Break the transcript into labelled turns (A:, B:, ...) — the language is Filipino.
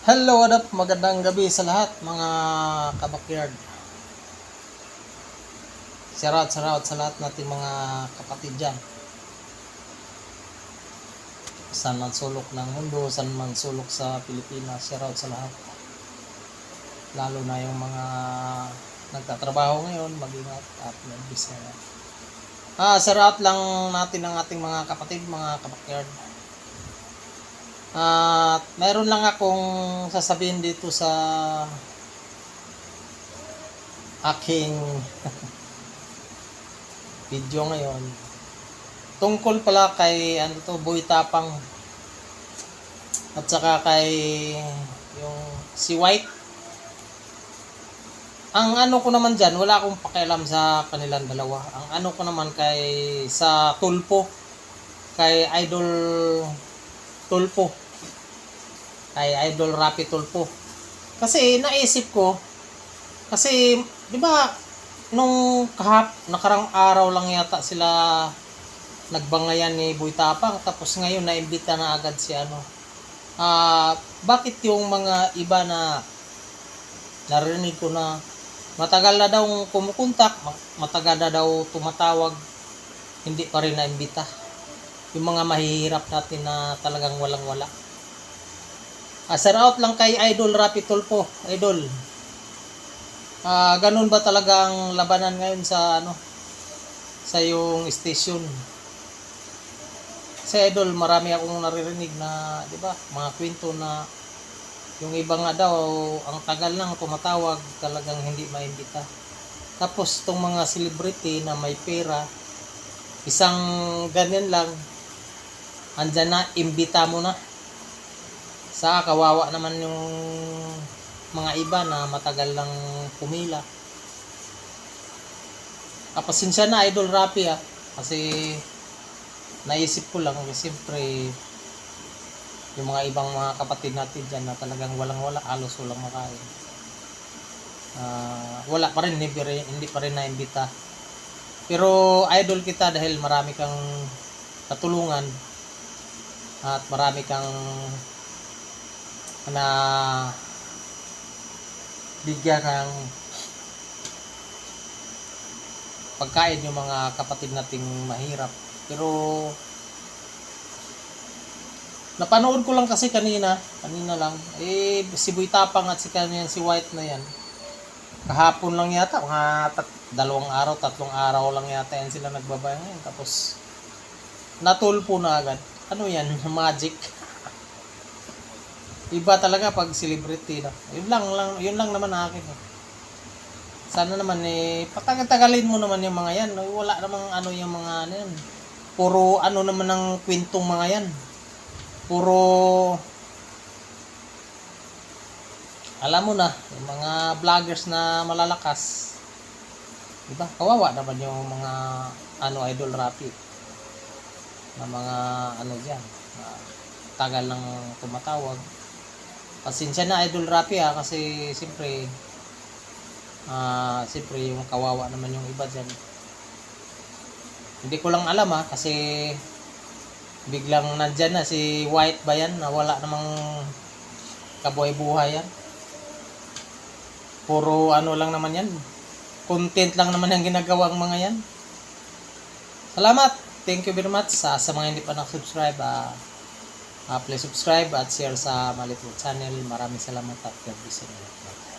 A: Hello, what up? Magandang gabi sa lahat, mga kabakyard. Shoutout, shoutout sa lahat nating mga kapatid dyan. Saan man sulok ng mundo, saan man sulok sa Pilipinas, shoutout sa lahat. Lalo na yung mga nagtatrabaho ngayon, mag-ingat at mag-bisaya. Ah, shoutout lang natin ang ating mga kapatid, mga kabakyard. At meron lang akong sasabihin dito sa aking video ngayon. Tungkol pala kay ano to, Boy Tapang at saka kay yung si White. Ang ano ko naman dyan, wala akong pakialam sa kanilang dalawa. Ang ano ko naman kay sa Tulpo, kay Idol Tulpo. Kay Idol Rapi Tulpo. Kasi naisip ko, kasi, di ba, nung kahap, nakarang araw lang yata sila nagbangayan ni Boy Tapang, tapos ngayon naimbita na agad si ano. Ah, bakit yung mga iba na narinig ko na matagal na daw kumukontak, ma- matagal na daw tumatawag, hindi pa rin naimbita yung mga mahihirap natin na talagang walang-wala. Shout out lang kay Idol Rapi Tulpo, Idol. Ah, ganun ba talaga ang labanan ngayon sa ano sa yung station? Sa Idol, marami akong naririnig na, 'di ba, mga kwento na yung iba nga daw ang tagal nang tumatawag, talagang hindi maimbita. Tapos tong mga celebrity na may pera, isang ganyan lang, andyan na, imbita mo na. Sa kawawa naman yung mga iba na matagal lang pumila. Kapasensya na Idol Rapi ah. Kasi naisip ko lang kasi siyempre yung mga ibang mga kapatid natin dyan na talagang walang wala, halos walang makain. Ah, wala pa rin, hindi, hindi pa rin naimbita. Pero idol kita dahil marami kang katulungan at marami kang na bigyan ng pagkain yung mga kapatid nating mahirap. Pero napanood ko lang kasi kanina, kanina lang, eh si Boy at si kanyan si White na yan. Kahapon lang yata, mga tat, dalawang araw, tatlong araw lang yata yan sila nagbabay ngayon. Tapos natulpo na agad. Ano yan? Magic. Iba talaga pag celebrity na. Yun lang, lang yun lang naman akin. Eh. Sana naman eh patagal-tagalin mo naman yung mga yan. Wala namang ano yung mga ano yan. Puro ano naman ang kwentong mga yan. Puro alam mo na, yung mga vloggers na malalakas. Diba? Kawawa naman yung mga ano idol rapi na mga ano diyan. tagal lang tumatawag. Pasensya na idol rapi ha kasi siyempre ah siyempre yung kawawa naman yung iba diyan. Hindi ko lang alam ha kasi biglang nandyan na si White ba yan na wala namang kabuhay-buhay yan. Puro ano lang naman yan. Content lang naman ang ginagawa ang mga yan. Salamat. Thank you very much sa, sa mga hindi pa nakasubscribe. ah ah, please subscribe at share sa Malitwo channel. Maraming salamat at God bless you.